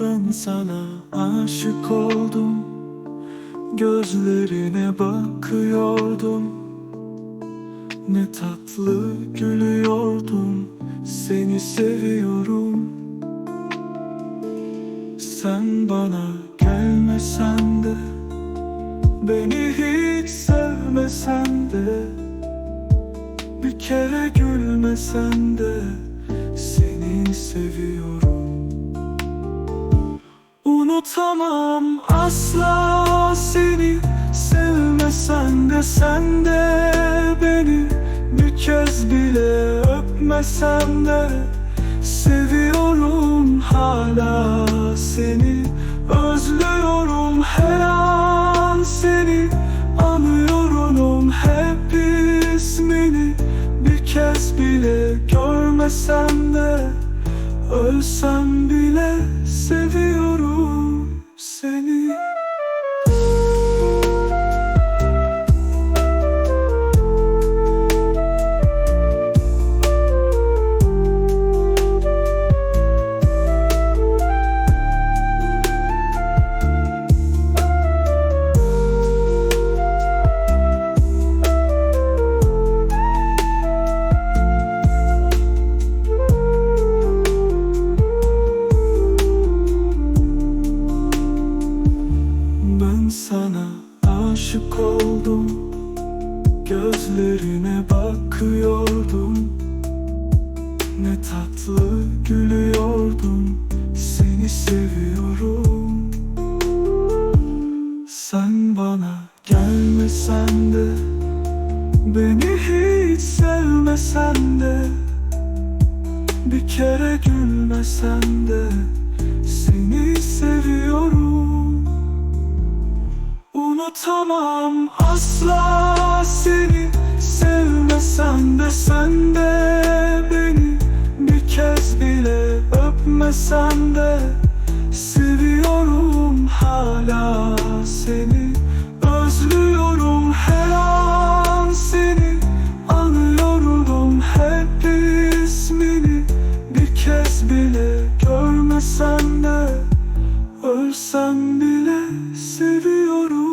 Ben sana aşık oldum. Gözlerine bakıyordum. Ne tatlı gülüyordum. Seni seviyorum. Sen bana gelmesen de Beni hiç sevmesen de Bir kere gülmesen de Unutamam asla seni Sevmesen de sen de beni Bir kez bile öpmesen de Seviyorum hala seni Özlüyorum. Her an seni Anıyorum hep ismini Bir kez bile görmesem de Ölsem bile seviyorum sana aşık oldum. Gözlerine bakıyordum. Ne tatlı gülüyordum. Seni seviyorum. Sen bana gelmesen de Beni hiç sevmesen de Bir kere gülmesen de Seni seviyorum Unutamam asla seni Sevmesen de sen de beni Bir kez bile öpmesen de. Seviyorum hala seni Özlüyorum. Her an seni Anıyorum hep ismini Bir kez bile görmesen de Ölsem bile seviyorum.